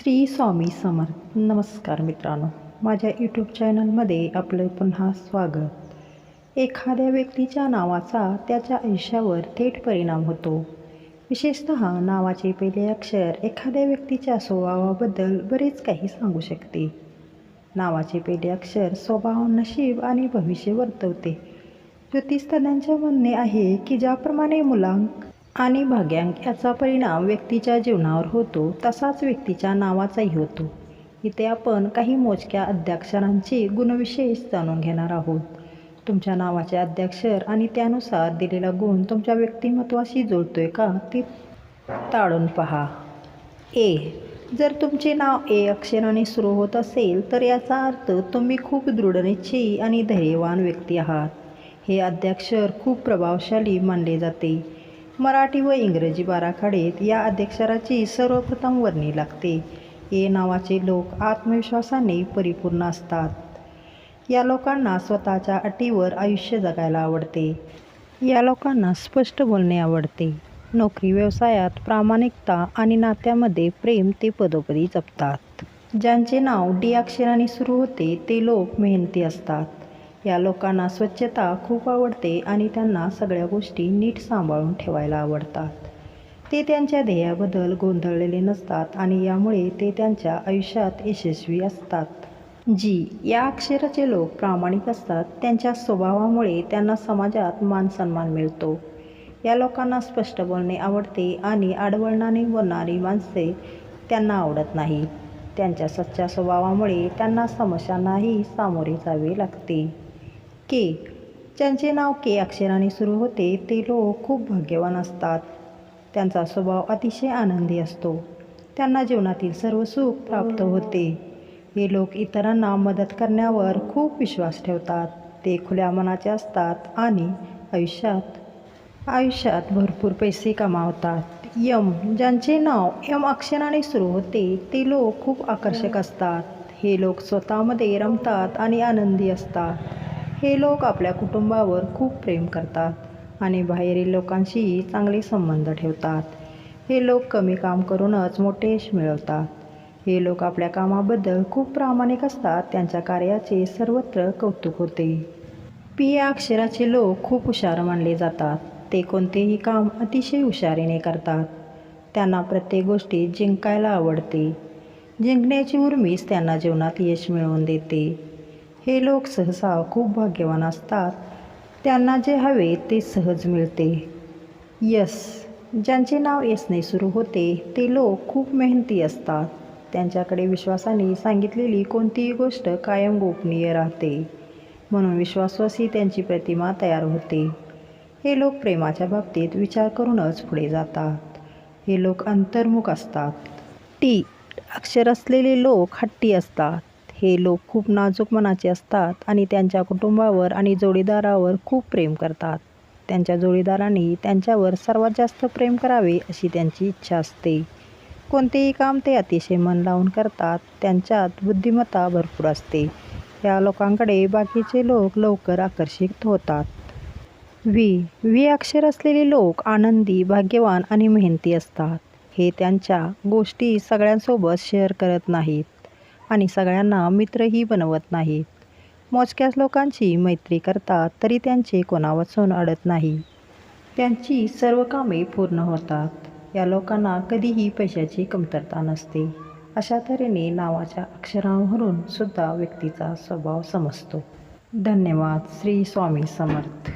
श्री स्वामी समर्थ. नमस्कार मित्रांनो. माझ्या यूट्यूब चॅनलमध्ये आपलं पुन्हा स्वागत. एखाद्या व्यक्तीच्या नावाचा त्याच्या आयुष्यावर थेट परिणाम होतो. विशेषत नावाचे पहिले अक्षर एखाद्या व्यक्तीच्या स्वभावाबद्दल बरेच काही सांगू शकते. नावाचे पहिले अक्षर स्वभाव नशीब आणि भविष्य वर्तवते. ज्योतिषतज्ञांचे म्हणणे आहे की ज्याप्रमाणे मुलांक आणि भाग्यांक याचा परिणाम व्यक्तीच्या जीवनावर होतो तसाच व्यक्तीच्या नावाचाही होतो. इथे आपण काही मोजक्या अद्याक्षरांचे गुणविशेष जाणून घेणार आहोत. तुमच्या नावाचे अद्याक्षर आणि त्यानुसार दिलेला गुण तुमच्या व्यक्तिमत्वाशी जोडतोय का ते ताळून पहा. ए. जर तुमचे नाव ए अक्षराने सुरू होत असेल तर याचा अर्थ तुम्ही खूप दृढनिश्चयी आणि धैर्यवान व्यक्ती आहात. हे अद्याक्षर खूप प्रभावशाली मानले जाते. मराठी व इंग्रजी बाराखडेत या अध्यक्षराची सर्वप्रथम वर्णी लागते. ए नावाचे लोक आत्मविश्वासाने परिपूर्ण असतात. या लोकांना स्वतःच्या अटीवर आयुष्य जगायला आवडते. या लोकांना स्पष्ट बोलणे आवडते. नोकरी व्यवसायात प्रामाणिकता आणि नात्यामध्ये प्रेम ते पदोपदी जपतात. ज्यांचे नाव डी अक्षराने सुरू होते ते लोक मेहनती असतात. या लोकांना स्वच्छता खूप आवडते आणि त्यांना सगळ्या गोष्टी नीट सांभाळून ठेवायला आवडतात. ते त्यांच्या ध्येयाबद्दल गोंधळलेले नसतात आणि यामुळे ते त्यांच्या आयुष्यात यशस्वी असतात. जी या अक्षराचे लोक प्रामाणिक असतात त्यांच्या स्वभावामुळे त्यांना समाजात मानसन्मान मिळतो. या लोकांना स्पष्ट बोलणे आवडते आणि आडवळणाने बोलणारी माणसे त्यांना आवडत नाही. त्यांच्या सच्च्या स्वभावामुळे त्यांना समस्यांनाही सामोरे जावे लागते. के. ज्यांचे नाव के अक्षराने सुरू होते ते लोक खूप भाग्यवान असतात. त्यांचा स्वभाव अतिशय आनंदी असतो. त्यांना जीवनातील सर्व सुख प्राप्त होते. हे लोक इतरांना मदत करण्यावर खूप विश्वास ठेवतात. ते खुल्या मनाचे असतात आणि आयुष्यात आयुष्यात भरपूर पैसे कमावतात. यम ज्यांचे नाव यम अक्षराने सुरू होते ते लोक खूप आकर्षक असतात. हे लोक स्वतःमध्ये रमतात आणि आनंदी असतात. हे लोक आपल्या कुटुंबावर खूप प्रेम करतात आणि बाहेरील लोकांशीही चांगले संबंध ठेवतात. हे लोक कमी काम करूनच मोठे यश मिळवतात. हे लोक आपल्या कामाबद्दल खूप प्रामाणिक असतात त्यांच्या कार्याचे सर्वत्र कौतुक होते. पी या अक्षराचे लोक खूप हुशार मानले जातात. ते कोणतेही काम अतिशय हुशारीने करतात. त्यांना प्रत्येक गोष्टी जिंकायला आवडते. जिंकण्याची उर्मीच त्यांना जीवनात यश मिळवून देते. हे लोक सहसा खूप भाग्यवान असतात. त्यांना जे हवे ते सहज मिळते. यस ज्यांचे नाव यसने सुरू होते ते लोक खूप मेहनती असतात. त्यांच्याकडे विश्वासाने सांगितलेली कोणतीही गोष्ट कायम गोपनीय राहते. म्हणून विश्वासवासी त्यांची प्रतिमा तयार होते. हे लोक प्रेमाच्या बाबतीत विचार करूनच पुढे जातात. हे लोक अंतर्मुख असतात. टी अक्षर असलेले लोक हट्टी असतात. हे लोक खूप नाजूक मनाचे असतात आणि त्यांच्या कुटुंबावर आणि जोडीदारावर खूप प्रेम करतात. त्यांच्या जोडीदारांनी त्यांच्यावर सर्वात जास्त प्रेम करावे अशी त्यांची इच्छा असते. कोणतेही काम ते अतिशय मन लावून करतात. त्यांच्यात बुद्धिमत्ता भरपूर असते. या लोकांकडे बाकीचे लोक लवकर आकर्षित होतात. वी. वी. अक्षर असलेले लोक आनंदी भाग्यवान आणि मेहनती असतात. हे त्यांच्या गोष्टी सगळ्यांसोबत शेअर करत नाहीत. आणि सगळ्यांना मित्रही बनवत नाहीत. मोजक्याच लोकांची मैत्री करतात तरी त्यांचे कोणावाचून अडत नाही. त्यांची सर्व कामे पूर्ण होतात. या लोकांना कधीही पैशाची कमतरता नसते. अशा तऱ्हेने नावाच्या अक्षरांवरून सुद्धा व्यक्तीचा स्वभाव समजतो. धन्यवाद श्री स्वामी समर्थ.